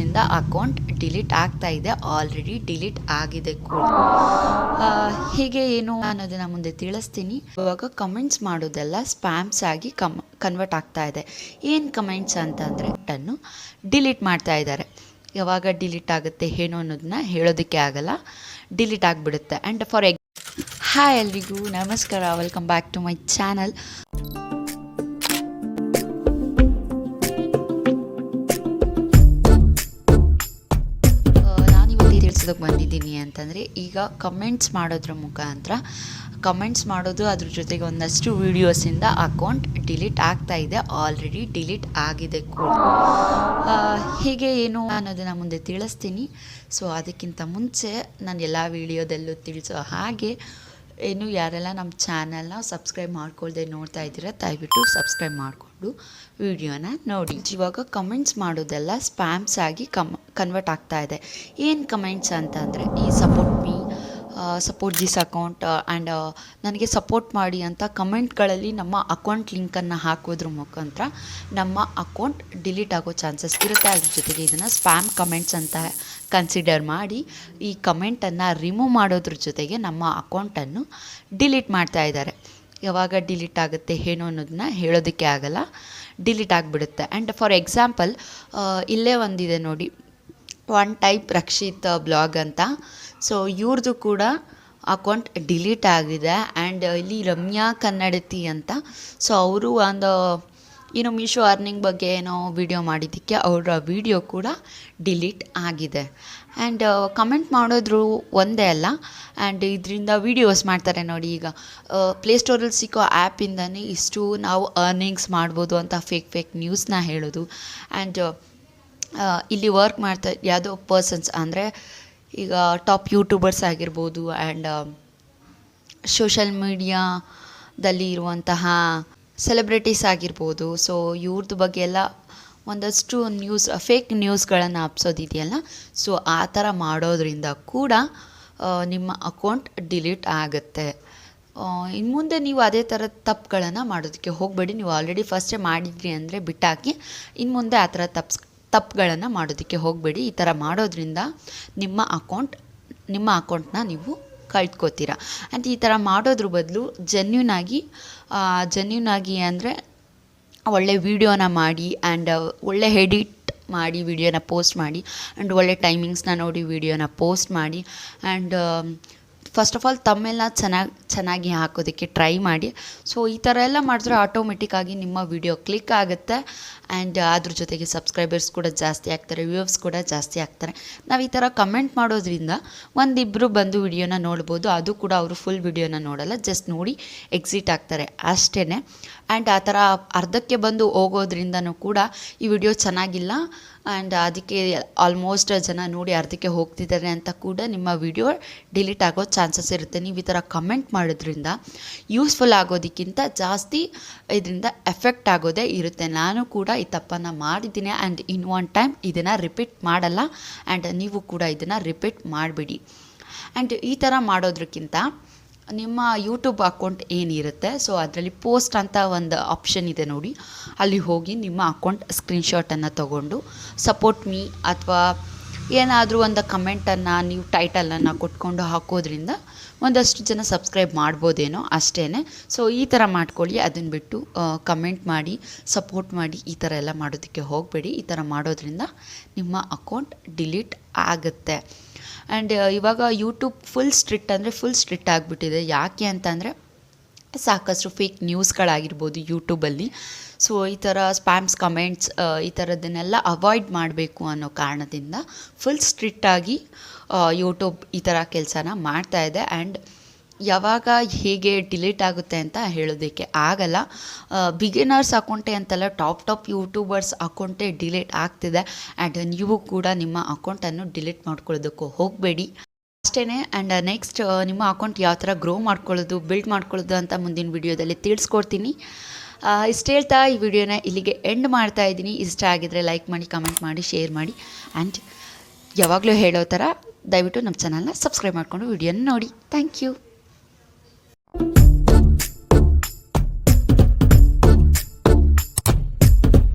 ವೀಡಿಯೋಸಿಂದ account delete ಆಗ್ತಾ ಇದೆ, already delete ಆಗಿದೆ ಕೂಡ. ಹೀಗೆ ಏನು ಅನ್ನೋದನ್ನ ಮುಂದೆ ತಿಳಿಸ್ತೀನಿ. ಇವಾಗ ಕಮೆಂಟ್ಸ್ ಮಾಡೋದೆಲ್ಲ ಸ್ಪ್ಯಾಮ್ಸ್ ಆಗಿ ಕಮ್ ಕನ್ವರ್ಟ್ ಆಗ್ತಾ ಇದೆ. ಏನು ಕಮೆಂಟ್ಸ್ ಅಂತಂದರೆ ಅಕೌಂಟನ್ನು ಡಿಲೀಟ್ ಮಾಡ್ತಾ ಇದ್ದಾರೆ. ಯಾವಾಗ ಡಿಲೀಟ್ ಆಗುತ್ತೆ, ಏನು ಅನ್ನೋದನ್ನ ಹೇಳೋದಕ್ಕೆ ಆಗಲ್ಲ. ಡಿಲೀಟ್ ಆಗಿಬಿಡುತ್ತೆ. ಆ್ಯಂಡ್ ಫಾರ್ ಎಗ್ ಹಾಯ್ ಎಲ್ರಿಗೂ, ನಮಸ್ಕಾರ. Welcome back to my channel ತಿಳಿಸೋದಕ್ಕೆ ಬಂದಿದ್ದೀನಿ ಅಂತಂದರೆ, ಈಗ ಕಮೆಂಟ್ಸ್ ಮಾಡೋದ್ರ ಮುಖಾಂತರ ಕಮೆಂಟ್ಸ್ ಮಾಡೋದು ಅದ್ರ ಜೊತೆಗೆ ಒಂದಷ್ಟು ವೀಡಿಯೋಸಿಂದ ಅಕೌಂಟ್ ಡಿಲೀಟ್ ಆಗ್ತಾ ಇದೆ ಆಲ್ರೆಡಿ ಡಿಲೀಟ್ ಆಗಿದೆ ಕೂಡ. ಹೀಗೆ ಏನು ಅನ್ನೋದನ್ನು ಮುಂದೆ ತಿಳಿಸ್ತೀನಿ. ಸೊ ಅದಕ್ಕಿಂತ ಮುಂಚೆ ನಾನು ಎಲ್ಲ ವೀಡಿಯೋದಲ್ಲೂ ತಿಳಿಸೋ ಹಾಗೆ ಏನು ಯಾರೆಲ್ಲ ನಮ್ಮ ಚಾನಲ್ನ ಸಬ್ಸ್ಕ್ರೈಬ್ ಮಾಡ್ಕೊಳ್ದೆ ನೋಡ್ತಾ ಇದ್ದೀರಾ, ದಯವಿಟ್ಟು ಸಬ್ಸ್ಕ್ರೈಬ್ ಮಾಡಿಕೊಂಡು ವಿಡಿಯೋನ ನೋಡಿ. ಇವಾಗ ಕಮೆಂಟ್ಸ್ ಮಾಡೋದೆಲ್ಲ ಸ್ಪ್ಯಾಮ್ಸ್ ಆಗಿ ಕಮ್ ಕನ್ವರ್ಟ್ ಆಗ್ತಾ ಇದೆ. ಏನು ಕಮೆಂಟ್ಸ್ ಅಂತಂದರೆ, ಈ support support this account and ನನಗೆ ಸಪೋರ್ಟ್ ಮಾಡಿ ಅಂತ ಕಮೆಂಟ್ಗಳಲ್ಲಿ ನಮ್ಮ ಅಕೌಂಟ್ ಲಿಂಕನ್ನು ಹಾಕೋದ್ರ ಮುಖಾಂತರ ನಮ್ಮ ಅಕೌಂಟ್ ಡಿಲೀಟ್ ಆಗೋ ಚಾನ್ಸಸ್ ಇರುತ್ತೆ. ಅದ್ರ ಜೊತೆಗೆ ಇದನ್ನು ಸ್ಪ್ಯಾಮ್ ಕಮೆಂಟ್ಸ್ ಅಂತ ಕನ್ಸಿಡರ್ ಮಾಡಿ ಈ ಕಮೆಂಟನ್ನು ರಿಮೂವ್ ಮಾಡೋದ್ರ ಜೊತೆಗೆ ನಮ್ಮ ಅಕೌಂಟನ್ನು ಡಿಲೀಟ್ ಮಾಡ್ತಾ ಇದ್ದಾರೆ. ಯಾವಾಗ ಡಿಲೀಟ್ ಆಗುತ್ತೆ ಏನು ಅನ್ನೋದನ್ನ ಹೇಳೋದಕ್ಕೆ ಆಗಲ್ಲ. ಡಿಲೀಟ್ ಆಗಿಬಿಡುತ್ತೆ. ಆ್ಯಂಡ್ ಫಾರ್ ಎಕ್ಸಾಂಪಲ್ ಇಲ್ಲೇ ಒಂದಿದೆ ನೋಡಿ. ಒನ್ ಟೈಪ್ ರಕ್ಷಿತ್ ಬ್ಲಾಗ್ ಅಂತ. ಸೊ ಇವ್ರದ್ದು ಕೂಡ ಅಕೌಂಟ್ ಡಿಲೀಟ್ ಆಗಿದೆ ಆ್ಯಂಡ್ ಇಲ್ಲಿ ರಮ್ಯಾ ಕನ್ನಡತಿ ಅಂತ. ಸೊ ಅವರು ಒಂದು ಏನೋ ಮೀಶೋ ಅರ್ನಿಂಗ್ ಬಗ್ಗೆ ಏನೋ ವಿಡಿಯೋ ಮಾಡಿದ್ದಕ್ಕೆ ಅವರ ವಿಡಿಯೋ ಕೂಡ ಡಿಲೀಟ್ ಆಗಿದೆ. ಆ್ಯಂಡ್ ಕಮೆಂಟ್ ಮಾಡೋದ್ರು ಒಂದೇ ಅಲ್ಲ. ಆ್ಯಂಡ್ ಇದರಿಂದ ವೀಡಿಯೋಸ್ ಮಾಡ್ತಾರೆ ನೋಡಿ ಈಗ. ಪ್ಲೇಸ್ಟೋರಲ್ಲಿ ಸಿಕ್ಕೋ ಆ್ಯಪಿಂದನೇ ಇಷ್ಟು ನಾವು ಅರ್ನಿಂಗ್ಸ್ ಮಾಡ್ಬೋದು ಅಂತ ಫೇಕ್ ಫೇಕ್ ನ್ಯೂಸ್ನ ಹೇಳೋದು. ಆ್ಯಂಡ್ ಇಲ್ಲಿ ವರ್ಕ್ ಮಾಡ್ತಾ ಯಾವುದೋ ಪರ್ಸನ್ಸ್ ಅಂದರೆ ಈಗ ಟಾಪ್ ಯೂಟ್ಯೂಬರ್ಸ್ ಆಗಿರ್ಬೋದು ಆ್ಯಂಡ್ ಸೋಷಲ್ ಮೀಡಿಯಾದಲ್ಲಿ ಇರುವಂತಹ ಸೆಲೆಬ್ರಿಟೀಸ್ ಆಗಿರ್ಬೋದು. ಸೊ ಇವ್ರದ್ದು ಬಗ್ಗೆ ಎಲ್ಲ ಒಂದಷ್ಟು ನ್ಯೂಸ್ ಫೇಕ್ ನ್ಯೂಸ್ಗಳನ್ನು ಹಬ್ಸೋದಿದೆಯಲ್ಲ? ಸೊ ಆ ಥರ ಮಾಡೋದ್ರಿಂದ ಕೂಡ ನಿಮ್ಮ ಅಕೌಂಟ್ ಡಿಲೀಟ್ ಆಗುತ್ತೆ. ಇನ್ನು ಮುಂದೆ ನೀವು ಅದೇ ಥರ ತಪ್ಪುಗಳನ್ನು ಮಾಡೋದಕ್ಕೆ ಹೋಗಬೇಡಿ. ನೀವು ಆಲ್ರೆಡಿ ಫಸ್ಟೇ ಮಾಡಿದ್ರಿ ಅಂದರೆ ಬಿಟ್ಟಾಕಿ ಇನ್ನು ಮುಂದೆ ಆ ಥರ ತಪ್ಸ್ ತಪ್ಪುಗಳನ್ನು ಮಾಡೋದಕ್ಕೆ ಹೋಗಬೇಡಿ. ಈ ಥರ ಮಾಡೋದ್ರಿಂದ ನಿಮ್ಮ ಅಕೌಂಟ್, ನಿಮ್ಮ ಅಕೌಂಟ್ನ ನೀವು ಕಳ್ತ್ಕೋತೀರ ಆ್ಯಂಡ್ ಈ ಥರ ಮಾಡೋದ್ರ ಬದಲು ಜೆನ್ಯೂನ್ ಆಗಿ ಜೆನ್ಯೂನ್ ಆಗಿ ಅಂದರೆ ಒಳ್ಳೆ ವೀಡಿಯೋನ ಮಾಡಿ ಆ್ಯಂಡ್ ಒಳ್ಳೆ ಎಡಿಟ್ ಮಾಡಿ ವೀಡಿಯೋನ ಪೋಸ್ಟ್ ಮಾಡಿ ಆ್ಯಂಡ್ ಒಳ್ಳೆ ಟೈಮಿಂಗ್ಸ್ನ ನೋಡಿ ವೀಡಿಯೋನ ಪೋಸ್ಟ್ ಮಾಡಿ ಆ್ಯಂಡ್ ಫಸ್ಟ್ ಆಫ್ ಆಲ್ ತಮ್ಮೆಲ್ಲ ಚೆನ್ನಾಗಿ ಚೆನ್ನಾಗಿ ಹಾಕೋದಕ್ಕೆ ಟ್ರೈ ಮಾಡಿ. ಸೊ ಈ ಥರ ಎಲ್ಲ ಮಾಡಿದ್ರೆ ಆಟೋಮೆಟಿಕ್ಕಾಗಿ ನಿಮ್ಮ ವಿಡಿಯೋ ಕ್ಲಿಕ್ ಆಗುತ್ತೆ. ಆ್ಯಂಡ್ ಅದ್ರ ಜೊತೆಗೆ ಸಬ್ಸ್ಕ್ರೈಬರ್ಸ್ ಕೂಡ ಜಾಸ್ತಿ ಆಗ್ತಾರೆ ವ್ಯೂವರ್ಸ್ ಕೂಡ ಜಾಸ್ತಿ ಆಗ್ತಾರೆ. ನಾವು ಈ ಥರ ಕಮೆಂಟ್ ಮಾಡೋದ್ರಿಂದ ಒಂದಿಬ್ಬರು ಬಂದು ವಿಡಿಯೋನ ನೋಡ್ಬೋದು. ಅದು ಕೂಡ ಅವರು ಫುಲ್ ವಿಡಿಯೋನ ನೋಡಲ್ಲ ಜಸ್ಟ್ ನೋಡಿ ಎಕ್ಸಿಟ್ ಆಗ್ತಾರೆ ಅಷ್ಟೇ ಆ್ಯಂಡ್ ಆ ಥರ ಅರ್ಧಕ್ಕೆ ಬಂದು ಹೋಗೋದ್ರಿಂದನೂ ಕೂಡ ಈ ವಿಡಿಯೋ ಚೆನ್ನಾಗಿಲ್ಲ. ಆ್ಯಂಡ್ ಅದಕ್ಕೆ ಆಲ್ಮೋಸ್ಟ್ ಜನ ನೋಡಿ ಅರ್ಧಕ್ಕೆ ಹೋಗ್ತಿದ್ದಾರೆ ಅಂತ ಕೂಡ ನಿಮ್ಮ ವಿಡಿಯೋ ಡಿಲೀಟ್ ಆಗೋ ಚಾನ್ಸಸ್ ಇರುತ್ತೆ. ನೀವು ಈ ಥರ ಕಮೆಂಟ್ ಮಾಡೋದ್ರಿಂದ ಯೂಸ್ಫುಲ್ ಆಗೋದಕ್ಕಿಂತ ಜಾಸ್ತಿ ಇದರಿಂದ ಎಫೆಕ್ಟ್ ಆಗೋದೇ ಇರುತ್ತೆ. ನಾನು ಕೂಡ ಈ ತಪ್ಪನ್ನು ಮಾಡಿದ್ದೀನಿ ಆ್ಯಂಡ್ ಇನ್ ಒನ್ ಟೈಮ್ ಇದನ್ನು ರಿಪೀಟ್ ಮಾಡಲ್ಲ ಆ್ಯಂಡ್ ನೀವು ಕೂಡ ಇದನ್ನು ರಿಪೀಟ್ ಮಾಡಿಬಿಡಿ. ಆ್ಯಂಡ್ ಈ ಥರ ಮಾಡೋದ್ರಕ್ಕಿಂತ ನಿಮ್ಮ ಯೂಟ್ಯೂಬ್ ಅಕೌಂಟ್ ಏನಿರುತ್ತೆ ಸೊ ಅದರಲ್ಲಿ ಪೋಸ್ಟ್ ಅಂತ ಒಂದು ಆಪ್ಷನ್ ಇದೆ ನೋಡಿ. ಅಲ್ಲಿ ಹೋಗಿ ನಿಮ್ಮ ಅಕೌಂಟ್ ಸ್ಕ್ರೀನ್ಶಾಟನ್ನು ತಗೊಂಡು ಸಪೋರ್ಟ್ ಮೀ ಅಥವಾ ಏನಾದರೂ ಒಂದು ಕಮೆಂಟನ್ನು ನೀವು ಟೈಟಲನ್ನು ಕೊಟ್ಕೊಂಡು ಹಾಕೋದ್ರಿಂದ ಒಂದಷ್ಟು ಜನ ಸಬ್ಸ್ಕ್ರೈಬ್ ಮಾಡ್ಬೋದೇನೋ ಅಷ್ಟೇ ಸೊ ಈ ಥರ ಮಾಡ್ಕೊಳ್ಳಿ ಅದನ್ನು ಬಿಟ್ಟು ಕಮೆಂಟ್ ಮಾಡಿ ಸಪೋರ್ಟ್ ಮಾಡಿ, ಈ ಥರ ಎಲ್ಲ ಮಾಡೋದಕ್ಕೆ ಹೋಗಬೇಡಿ. ಈ ಥರ ಮಾಡೋದ್ರಿಂದ ನಿಮ್ಮ ಅಕೌಂಟ್ ಡಿಲೀಟ್ ಆಗುತ್ತೆ. ಆ್ಯಂಡ್ ಇವಾಗ ಯೂಟ್ಯೂಬ್ ಫುಲ್ ಸ್ಟ್ರಿಕ್ಟ್ ಅಂದರೆ ಫುಲ್ ಸ್ಟ್ರಿಕ್ಟ್ ಆಗಿಬಿಟ್ಟಿದೆ. ಯಾಕೆ ಅಂತಂದರೆ ಸಾಕಷ್ಟು ಫೇಕ್ ನ್ಯೂಸ್ಗಳಾಗಿರ್ಬೋದು ಯೂಟ್ಯೂಬಲ್ಲಿ ಸೊ ಈ ಥರ ಸ್ಪ್ಯಾಮ್ಸ್ ಕಮೆಂಟ್ಸ್ ಈ ಥರದ್ದನ್ನೆಲ್ಲ ಅವಾಯ್ಡ್ ಮಾಡಬೇಕು ಅನ್ನೋ ಕಾರಣದಿಂದ ಫುಲ್ ಸ್ಟ್ರಿಕ್ಟಾಗಿ ಯೂಟ್ಯೂಬ್ ಈ ಥರ ಕೆಲಸನ ಮಾಡ್ತಾ ಇದೆ. ಆ್ಯಂಡ್ ಯಾವಾಗ ಹೇಗೆ ಡಿಲೀಟ್ ಆಗುತ್ತೆ ಅಂತ ಹೇಳೋದಕ್ಕೆ ಆಗಲ್ಲ. ಬಿಗಿನರ್ಸ್ ಅಕೌಂಟೇ ಅಂತಲ್ಲ ಟಾಪ್ ಟಾಪ್ ಯೂಟ್ಯೂಬರ್ಸ್ ಅಕೌಂಟೇ ಡಿಲೀಟ್ ಆಗ್ತಿದೆ. ಆ್ಯಂಡ್ ನೀವು ಕೂಡ ನಿಮ್ಮ ಅಕೌಂಟನ್ನು ಡಿಲೀಟ್ ಮಾಡ್ಕೊಳ್ಳೋದಕ್ಕೂ ಹೋಗಬೇಡಿ. ಅಷ್ಟೇ ಆ್ಯಂಡ್ ನೆಕ್ಸ್ಟ್ ನಿಮ್ಮ ಅಕೌಂಟ್ ಯಾವ ಥರ ಗ್ರೋ ಮಾಡ್ಕೊಳ್ಳೋದು ಬಿಲ್ಡ್ ಮಾಡ್ಕೊಳ್ಳೋದು ಅಂತ ಮುಂದಿನ ವಿಡಿಯೋದಲ್ಲಿ ತಿಳಿಸ್ಕೊಡ್ತೀನಿ. ಇಷ್ಟು ಹೇಳ್ತಾ ಈ ವಿಡಿಯೋನ ಇಲ್ಲಿಗೆ ಎಂಡ್ ಮಾಡ್ತಾ ಇದ್ದೀನಿ. ಇಷ್ಟ ಆಗಿದ್ರೆ ಲೈಕ್ ಮಾಡಿ ಕಮೆಂಟ್ ಮಾಡಿ ಶೇರ್ ಮಾಡಿ. ಆ್ಯಂಡ್ ಯಾವಾಗಲೂ ಹೇಳೋ ಥರ ದಯವಿಟ್ಟು ನಮ್ಮ ಚಾನಲ್ನ ಸಬ್ಸ್ಕ್ರೈಬ್ ಮಾಡಿಕೊಂಡು ವಿಡಿಯೋನ ನೋಡಿ. Thank you